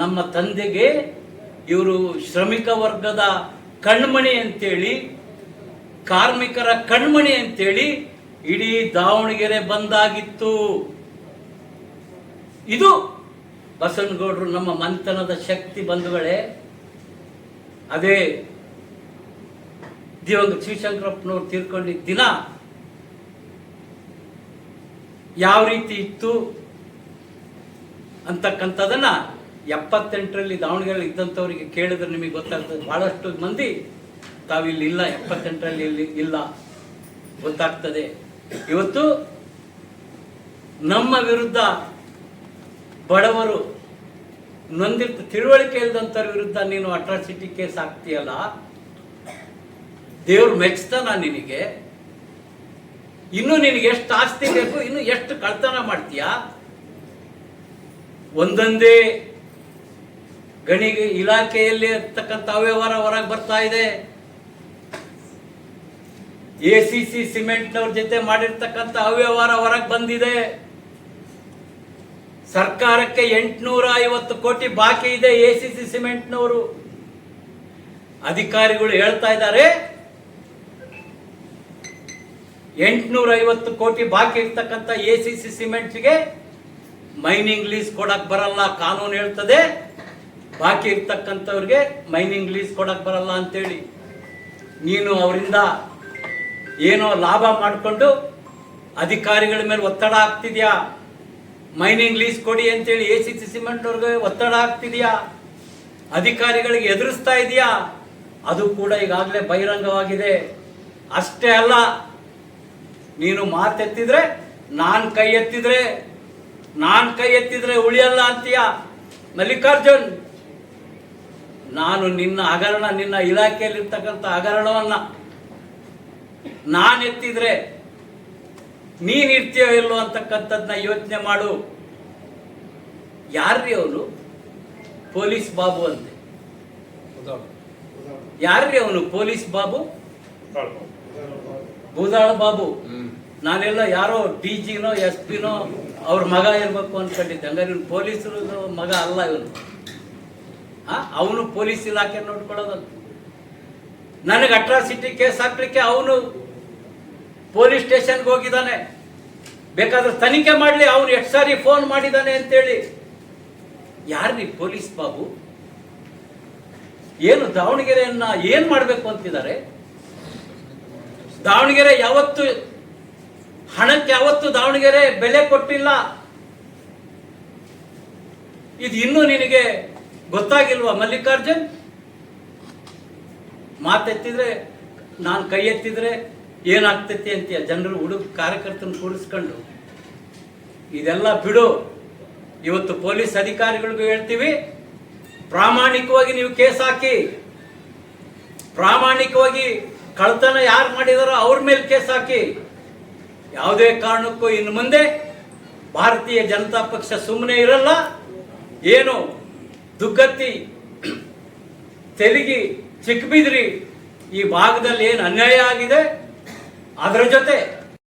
ನಮ್ಮ ತಂದೆಗೆ ಇವರು ಶ್ರಮಿಕ ವರ್ಗದ ಕಣ್ಮಣಿ ಅಂತೇಳಿ, ಕಾರ್ಮಿಕರ ಕಣ್ಮಣಿ ಅಂತೇಳಿ ಇಡೀ ದಾವಣಗೆರೆ ಬಂದಾಗಿತ್ತು. ಇದು ಬಸವನಗೌಡರು ನಮ್ಮ ಮಂಥನದ ಶಕ್ತಿ ಬಂಧುಗಳೇ. ಅದೇ ದಿವಂಗತ ಶಿವಶಂಕರಪ್ಪನವ್ರು ತೀರ್ಕೊಂಡಿದ್ದ ದಿನ ಯಾವ ರೀತಿ ಇತ್ತು ಅಂತಕ್ಕಂಥದನ್ನ ಎಪ್ಪತ್ತೆಂಟರಲ್ಲಿ ದಾವಣಗೆರೆ ಇದ್ದಂಥವ್ರಿಗೆ ಕೇಳಿದ್ರೆ ನಿಮಗೆ ಗೊತ್ತಾಗ್ತದೆ. ಬಹಳಷ್ಟು ಮಂದಿ ತಾವಿಲ್ಲಿ ಇಲ್ಲ ಎಪ್ಪತ್ತೆಂಟರಲ್ಲಿ ಇಲ್ಲಿ ಇಲ್ಲ. ಗೊತ್ತಾಗ್ತದೆ. ಇವತ್ತು ನಮ್ಮ ವಿರುದ್ಧ ಬಡವರು ನೊಂದಿರ್ತ ತಿಳುವಳಿಕೆ ಇಲ್ಲದಂಥವ್ರ ವಿರುದ್ಧ ನೀನು ಅಟ್ರಾಸಿಟಿ ಕೇಸ್ ಆಗ್ತೀಯಲ್ಲ ದೇವ್ರು ಮೆಚ್ತಾನ ನಿನಗೆ. ಇನ್ನು ನಿನಗೆ ಎಷ್ಟು ಆಸ್ತಿ ಬೇಕು, ಇನ್ನು ಎಷ್ಟು ಕಳ್ತನ ಮಾಡ್ತೀಯಾ? ಒಂದೊಂದೇ ಗಣಿಗೆ ಇಲಾಖೆಯಲ್ಲಿ ಇರ್ತಕ್ಕಂಥ ಅವ್ಯವಹಾರ ಹೊರಗೆ ಬರ್ತಾ ಇದೆ. ಎ ಸಿ ಸಿ ಸಿಮೆಂಟ್ನವ್ರ ಜೊತೆ ಮಾಡಿರ್ತಕ್ಕಂಥ ಅವ್ಯವಹಾರ ಹೊರಗೆ ಬಂದಿದೆ. ಸರ್ಕಾರಕ್ಕೆ ಎಂಟುನೂರ ಐವತ್ತು ಕೋಟಿ ಬಾಕಿ ಇದೆ ಎ ಸಿ ಸಿ ಸಿಮೆಂಟ್ನವರು. ಅಧಿಕಾರಿಗಳು ಹೇಳ್ತಾ ಇದ್ದಾರೆ, ಎಂಟುನೂರ ಐವತ್ತು ಕೋಟಿ ಬಾಕಿ ಇರ್ತಕ್ಕಂಥ ಎ ಸಿ ಸಿ ಸಿಮೆಂಟ್ಗೆ ಮೈನಿಂಗ್ ಲೀಸ್ ಕೊಡಕ್ ಬರಲ್ಲ, ಕಾನೂನು ಹೇಳ್ತದೆ. ಬಾಕಿ ಇರ್ತಕ್ಕಂಥವ್ರಿಗೆ ಮೈನಿಂಗ್ ಲೀಸ್ ಕೊಡಕ್ ಬರಲ್ಲ ಅಂತೇಳಿ. ನೀನು ಅವರಿಂದ ಏನೋ ಲಾಭ ಮಾಡಿಕೊಂಡು ಅಧಿಕಾರಿಗಳ ಮೇಲೆ ಒತ್ತಡ ಆಗ್ತಿದ್ಯಾ ಮೈನಿಂಗ್ ಲೀಸ್ ಕೊಡಿ ಅಂತೇಳಿ ಎ ಸಿ ಸಿ ಸಿಮೆಂಟ್ ಅವ್ರಿಗೆ ಒತ್ತಡ ಆಗ್ತಿದ್ಯಾ ಅಧಿಕಾರಿಗಳಿಗೆ ಎದುರಿಸ್ತಾ ಇದೆಯಾ? ಅದು ಕೂಡ ಈಗಾಗಲೇ ಬಹಿರಂಗವಾಗಿದೆ. ಅಷ್ಟೇ ಅಲ್ಲ, ನೀನು ಮಾತೆತ್ತಿದ್ರೆ ನಾನ್ ಕೈ ಎತ್ತಿದ್ರೆ, ನಾನ್ ಕೈ ಎತ್ತಿದ್ರೆ ಉಳಿಯಲ್ಲ ಅಂತೀಯ? ಮಲ್ಲಿಕಾರ್ಜುನ್ ನಾನು ನಿನ್ನ ಹಗರಣ ನಿನ್ನ ಇಲಾಖೆಯಲ್ಲಿರ್ತಕ್ಕಂಥ ಹಗರಣವನ್ನ ನಾನು ಎತ್ತಿದ್ರೆ ನೀನ್ ಇರ್ತೀಯೋ ಇಲ್ಲೋ ಅಂತಕ್ಕಂಥದ್ನ ಯೋಚನೆ ಮಾಡು. ಯಾರ್ರಿ ಅವನು? ಪೊಲೀಸ್ ಬಾಬು ಅಂತೆ. ಯಾರ್ರಿ ಅವನು? ಪೊಲೀಸ್ ಬಾಬು? ಬೂದಾಳ ಬಾಬು. ನಾನೆಲ್ಲ ಯಾರೋ ಡಿ ಜಿನೋ ಎಸ್ ಪಿನೋ ಅವ್ರ ಮಗ ಇರ್ಬೇಕು ಅನ್ಕೊಂಡಿದ್ದೆ. ಹಂಗಾರೆ ಇವನು ಪೊಲೀಸರು ಮಗ ಅಲ್ಲ ಇವನು. ಅವನು ಪೊಲೀಸ್ ಇಲಾಖೆ ನೋಡ್ಕೊಳ್ಳೋದಂತ ನನಗೆ ಅಟ್ರಾಸಿಟಿ ಕೇಸ್ ಹಾಕ್ಲಿಕ್ಕೆ ಅವನು ಪೊಲೀಸ್ ಸ್ಟೇಷನ್ಗೆ ಹೋಗಿದ್ದಾನೆ. ಬೇಕಾದ್ರೆ ತನಿಖೆ ಮಾಡಲಿ, ಅವನು ಎಷ್ಟು ಸಾರಿ ಫೋನ್ ಮಾಡಿದ್ದಾನೆ ಅಂತೇಳಿ. ಯಾರ್ರಿ ಪೊಲೀಸ್ ಬಾಬು? ಏನು ದಾವಣಗೆರೆಯನ್ನ ಏನ್ ಮಾಡಬೇಕು ಅಂತಿದ್ದಾರೆ? ದಾವಣಗೆರೆ ಯಾವತ್ತು, ಹಣಕ್ಕೆ ಯಾವತ್ತು ದಾವಣಗೆರೆ ಬೆಲೆ ಕೊಟ್ಟಿಲ್ಲ. ಇದು ಇನ್ನೂ ನಿನಗೆ ಗೊತ್ತಾಗಿಲ್ವಾ ಮಲ್ಲಿಕಾರ್ಜುನ್? ಮಾತೆತ್ತಿದ್ರೆ, ನಾನು ಕೈ ಎತ್ತಿದ್ರೆ ಏನಾಗ್ತೈತಿ ಅಂತೀಯ? ಜನರು ಹುಡುಗ ಕಾರ್ಯಕರ್ತನ ಕೂಡಿಸ್ಕೊಂಡು. ಇದೆಲ್ಲ ಬಿಡು. ಇವತ್ತು ಪೊಲೀಸ್ ಅಧಿಕಾರಿಗಳಿಗೂ ಹೇಳ್ತೀವಿ, ಪ್ರಾಮಾಣಿಕವಾಗಿ ನೀವು ಕೇಸ್ ಹಾಕಿ. ಪ್ರಾಮಾಣಿಕವಾಗಿ ಕಳ್ತನ ಯಾರು ಮಾಡಿದಾರೋ ಅವ್ರ ಮೇಲೆ ಕೇಸ್ ಹಾಕಿ. ಯಾವುದೇ ಕಾರಣಕ್ಕೂ ಇನ್ನು ಮುಂದೆ ಭಾರತೀಯ ಜನತಾ ಪಕ್ಷ ಸುಮ್ಮನೆ ಇರಲ್ಲ. ಏನು? ದುಗ್ಗತ್ತಿ ತೆಲಗಿ ಚಿಕ್ಕಬಿದ್ರಿ ಈ ಭಾಗದಲ್ಲಿ ಏನು ಅನ್ಯಾಯ ಆಗಿದೆ? ಅದರ ಜೊತೆ